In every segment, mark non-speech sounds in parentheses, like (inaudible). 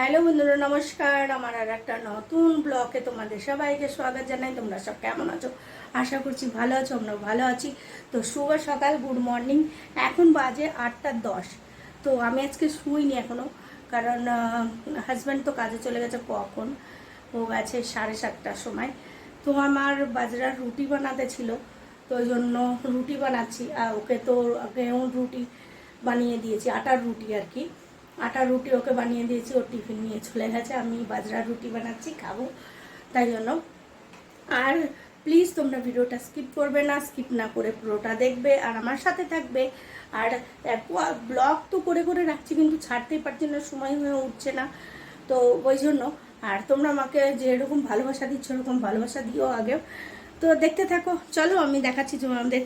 Hello বন্ধুরা, নমস্কার। আমার আর একটা নতুন ব্লগে তোমাদের সবাইকে স্বাগত জানাই। তোমরা সব কেমন আছো? আশা করছি ভালো আছো আমরা ভালো আছি। তো শুভ সকাল, গুড মর্নিং। এখন বাজে আটটা দশ। তো আমি আজকে শুইনি এখনও, কারণ হাজব্যান্ড তো কাজে চলে গেছে কখন? ও গেছে সাড়ে সাতটার সময়। তো আমার বাজরার রুটি বানাতে ছিল, তো ওই জন্য রুটি বানাচ্ছি। আর ওকে তো গেউন রুটি বানিয়ে দিয়েছি, আটার রুটি আর কি। আটার রুটি ওকে বানিয়ে দিয়েছি, ওর টিফিন নিয়ে চলে গেছে। আমি বাজরার রুটি বানাচ্ছি, খাব। তাই জন্য। আর প্লিজ তোমরা ভিডিওটা স্কিপ করবে না স্কিপ না করে পুরোটা দেখবে আর আমার সাথে থাকবে। আর ব্লগ তো করে করে রাখছি, কিন্তু ছাড়তেই পারছি না, সময় হয়ে উঠছে না। তো ওই জন্য। আর তোমরা আমাকে যেরকম ভালোবাসা দিচ্ছ, ওরকম ভালোবাসা দিও আগেও তো দেখতে থাকো। চলো আমি দেখাচ্ছি তোমাদের,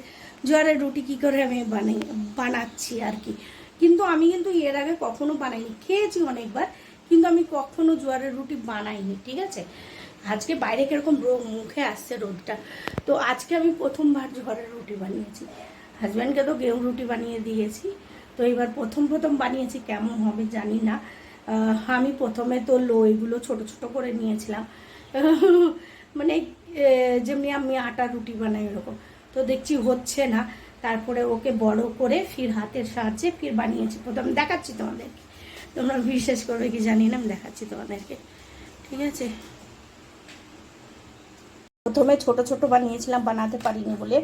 জোয়ারের রুটি কি করে আমি বানাই, বানাচ্ছি আর কি। কিন্তু আমি কিন্তু এর আগে কখনো বানাইনি, খেয়েছি অনেকবার, কিন্তু আমি কখনো জোয়ারের রুটি বানাইনি, ঠিক আছে? আজকে বাইরে কীরকম রোগ মুখে আসছে রোদটা, তো আজকে আমি প্রথমবার জোয়ারের রুটি বানিয়েছি। হাজব্যান্ডকে তো গেউ রুটি বানিয়ে দিয়েছি, তো এবার প্রথম প্রথম বানিয়েছি, কেমন হবে জানি না। আমি প্রথমে তো লইগুলো ছোট ছোট করে নিয়েছিলাম। (laughs) মানে যেমনি আমি আটা রুটি বানাই এরকম তো দেখছি হচ্ছে না। তারপরে ওকে বড় করে ফির হাতের সাহায্যে ফির বানিয়েছি। প্রথম দেখাচ্ছি তোমাদেরকে। তোমরা বিশ্বাস করবে কি জানি না, আমি দেখাচ্ছি তোমাদেরকে। ঠিক আছে? প্রথমে ছোট ছোট বানিয়েছিলাম, বানাতে পারিনি বলে।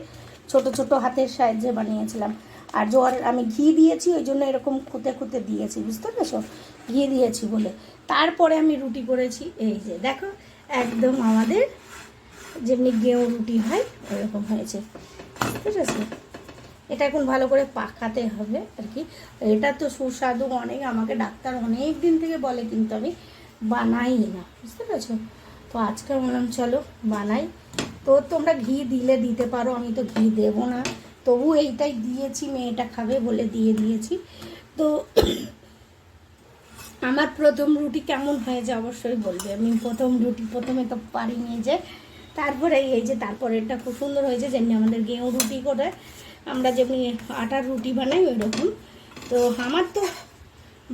ছোট ছোট হাতের সাহায্যে বানিয়েছিলাম। আর জোয়ার, আমি ঘি দিয়েছি, ওই জন্য এরকম খুঁতে খুঁতে দিয়েছি, বুঝতে পেরেছ? ঘি দিয়েছি বলে। তারপরে আমি রুটি করেছি, এই যে দেখো, একদম আমাদের যেমনি গেঁয়ো রুটি হয়, ওরকম হয়েছে। বুঝেছ এটা এখন ভালো করে পাকাতে হবে আর কি। এটা তো সুস্বাদু অনেক, আমাকে ডাক্তার অনেক দিন থেকে বলে কিন্তু আমি বানাই না, বুঝতে পেরেছ? তো আজকে বললাম, চলো, বানাই। তো তোমরা ঘি দিলে দিতে পারো, আমি তো ঘি দেবো না। তবু এইটাই দিয়েছি, মেয়েটা খাবে বলে দিয়ে দিয়েছি। তো আমার প্রথম রুটি কেমন হয়েছে অবশ্যই বলবে। আমি প্রথম রুটি, প্রথমে তো পারিনি যে, তারপরে এই যে তারপরে এটা খুব সুন্দর হয়েছে, যেমনি আমাদের গেঁয়ো রুটি করে। আমরা যেমনি আটার রুটি বানাই ওই রকম তো আমার তো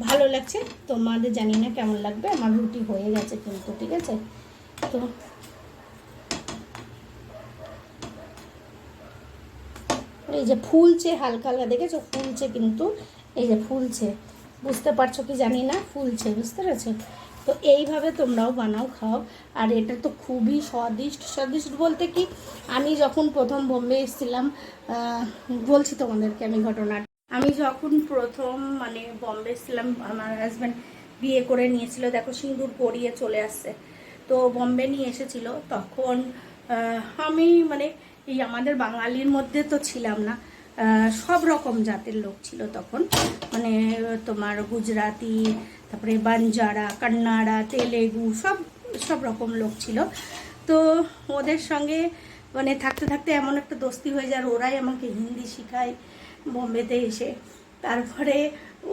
ভালো লাগছে, তোমাদের জানি না কেমন লাগবে, আমার রুটি হয়ে গেছে কিন্তু, ঠিক আছে? তো এই যে ফুলছে হালকা হালকা, দেখেছ? ফুলছে কিন্তু, এই যে ফুলছে। বুঝতে পারছ কি জানি না? ফুলছে, বুঝতে পেরেছ? তো এইভাবে তোমরাও বানাও, খাও। আর এটা তো খুবই স্বাদিষ্ট স্বাদিষ্ট বলতে কি, আমি যখন প্রথম বোম্বে এসেছিলাম বলছি তোমাদেরকে আমি ঘটনা আমি যখন প্রথম মানে বম্বে এসেছিলাম, আমার হাজব্যান্ড বিয়ে করে নিয়েছিল, দেখো সিঁদুর পরিয়ে চলে আসছে। তো বম্বে নিয়ে এসেছিল, তখন আমি মানে এই আমাদের বাঙালির মধ্যে তো ছিলাম না সব রকম জাতের লোক ছিল তখন। মানে তোমার গুজরাটি তারপরে বাঞ্জারা, কন্নাড়া, তেলেগু, সব সব রকম লোক ছিল। তো ওদের সঙ্গে মানে থাকতে থাকতে এমন একটা দোস্তি হয়ে যায় ওরাই আমাকে হিন্দি শেখায় বোম্বেতে এসে। তারপরে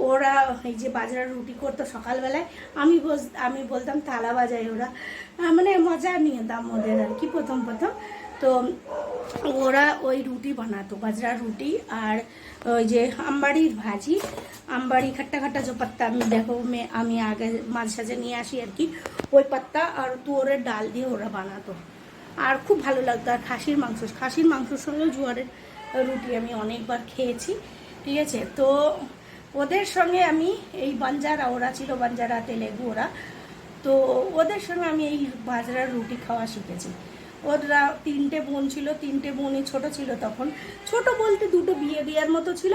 ওরা এই যে বাজরা রুটি করতো সকালবেলায়, আমি আমি বলতাম তালা বাজায় ওরা। মানে মজা নিয়ে দাম ওদের আর কি প্রথম প্রথম। তো ওরা ওই রুটি বানাতো, বাজরা রুটি আর ওই যে আমবাড়ির ভাজি। আমবাড়ি খাট্টা খাট্টা যে পাত্তা, আমি দেখো আমি আগে মাঝ সাঝে নিয়ে আসি আর কি। ওই পাত্তা আর তুয়োরের ডাল দিয়ে ওরা বানাতো। আর খুব ভালো লাগতো, আর খাসির মাংস, খাসির মাংসর সঙ্গেও জোয়ারের রুটি আমি অনেকবার খেয়েছি, ঠিক আছে? তো ওদের সঙ্গে আমি, এই বাঞ্জারা, ওরা ছিল বাঞ্জারা, তেলেগু ওরা, তো ওদের সঙ্গে আমি এই বাজরার রুটি খাওয়া শিখেছি। ওরা তিনটে বোন ছিল তিনটে বোনই ছোট ছিল তখন। ছোট বলতে দুটো বিয়ে দেওয়ার মতো ছিল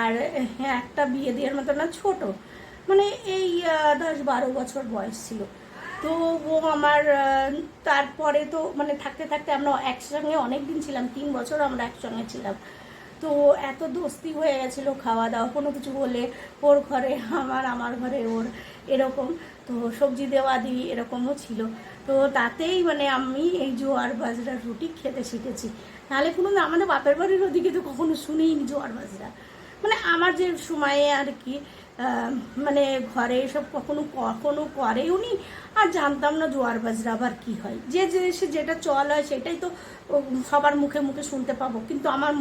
আর হ্যাঁ, একটা বিয়ে দেওয়ার মতো না ছোট। মানে এই দশ বারো বছর বয়স ছিল। তো ও আমার তারপরে তো মানে থাকতে থাকতে আমরা একসঙ্গে অনেক দিন ছিলাম তিন বছর আমরা একসঙ্গে ছিলাম। তো এত দোস্তি হয়ে গেছিল খাওয়া দাওয়া, কোনো কিছু বলে ওর ঘরে আমার আমার ঘরে ওর, এরকম। তো সবজি দেওয়া দিই এরকমও ছিল। তো তাতেই মানে আমি এই জোয়ার বাজরার রুটি খেতে শিখেছি। নাহলে কোনো আমাদের বাপের বাড়ির ওদিকে তো কখনো শুনিনি জোয়ার বাজরা। মানে আমার যে সময়ে আর কি মানে ঘরে এসব কখনো কখনো করেও নি। আর জানতাম না জোয়ার বাজরা আবার কি হয়। যে জিনিসে যেটা চল হয় সেটাই তো সবার মুখে মুখে শুনতে পাবো। কিন্তু আমার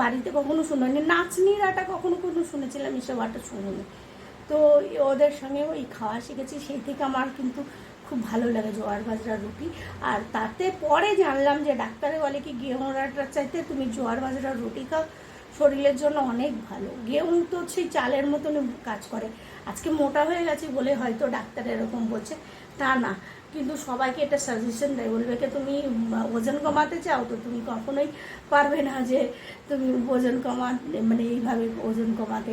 বাড়িতে কখনো শুনিনি নাচনির আটা কখনো কোনো শুনেছিলাম, এসব আটা শুনিনি তো ওদের সঙ্গে ওই খাওয়া শিখেছি। সেই থেকে আমার কিন্তু খুব ভালো লাগে জোয়ার বাজরা রুটি। আর তাতে পরে জানলাম যে ডাক্তারে বলে কি গেহুঁর আটার চাইতে তুমি জোয়ার বাজরার রুটি খাও। শরীরের জন্য অনেক ভালো। গেহু তো সেই চালের মতন কাজ করে। আজকে মোটা হয়ে গেছে বলে হয়তো ডাক্তার এরকম বলছে। তা না, কিন্তু সবাইকে এটা সাজেশন দেয়। বলবে কি, তুমি ওজন কমাতে চাও তো তুমি কখনোই পারবে না যে তুমি ওজন কমাতে মানে এইভাবে ওজন কমাতে।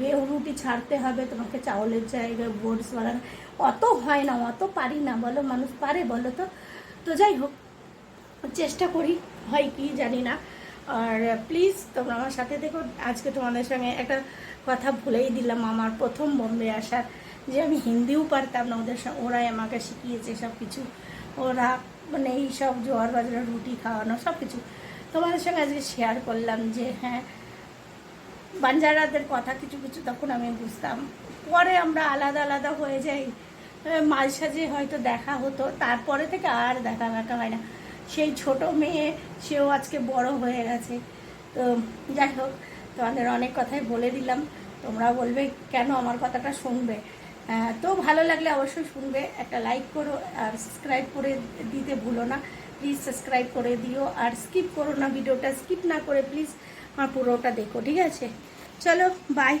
গেহু রুটি ছাড়তে হবে, তোমাকে চাউলের জায়গায় বোর্ডস বানানো। অত হয় না, অত পারি না, বলো, মানুষ পারে, বলো তো। তো যাই হোক, চেষ্টা করি, হয় কি জানি না। আর প্লিজ তোমরা আমার সাথে দেখো, আজকে তোমাদের সঙ্গে একটা কথা ভুলেই দিলাম, আমার প্রথম বোম্বে আসার। যে আমি হিন্দিও পারতাম না, ওদের সঙ্গে ওরাই আমাকে শিখিয়েছে সব কিছু ওরা মানে এই সব জোয়ার বাজরা, রুটি খাওয়ানো সব কিছু তোমাদের সঙ্গে আজকে শেয়ার করলাম যে হ্যাঁ বাঞ্জারাদের কথা কিছু কিছু তখন আমি বুঝতাম। পরে আমরা আলাদা আলাদা হয়ে যাই। মাঝে সাঝে হয়তো দেখা হতো, তারপরে থেকে আর দেখা দেখা হয় না। সেই ছোট মেয়ে, সেও আজকে বড় হয়ে গেছে। তো যাই হোক, তোমাদের অনেক কথাই বলে দিলাম। তোমরা বলবে কেন আমার কথাটা শুনবে। তো ভালো লাগলে অবশ্যই শুনবে। একটা লাইক করো আর সাবস্ক্রাইব করে দিতে ভুলো না। প্লিজ সাবস্ক্রাইব করে দিও আর স্কিপ করো না ভিডিওটা। স্কিপ না করে প্লিজ আমার পুরোটা দেখো, ঠিক আছে? চলো বাই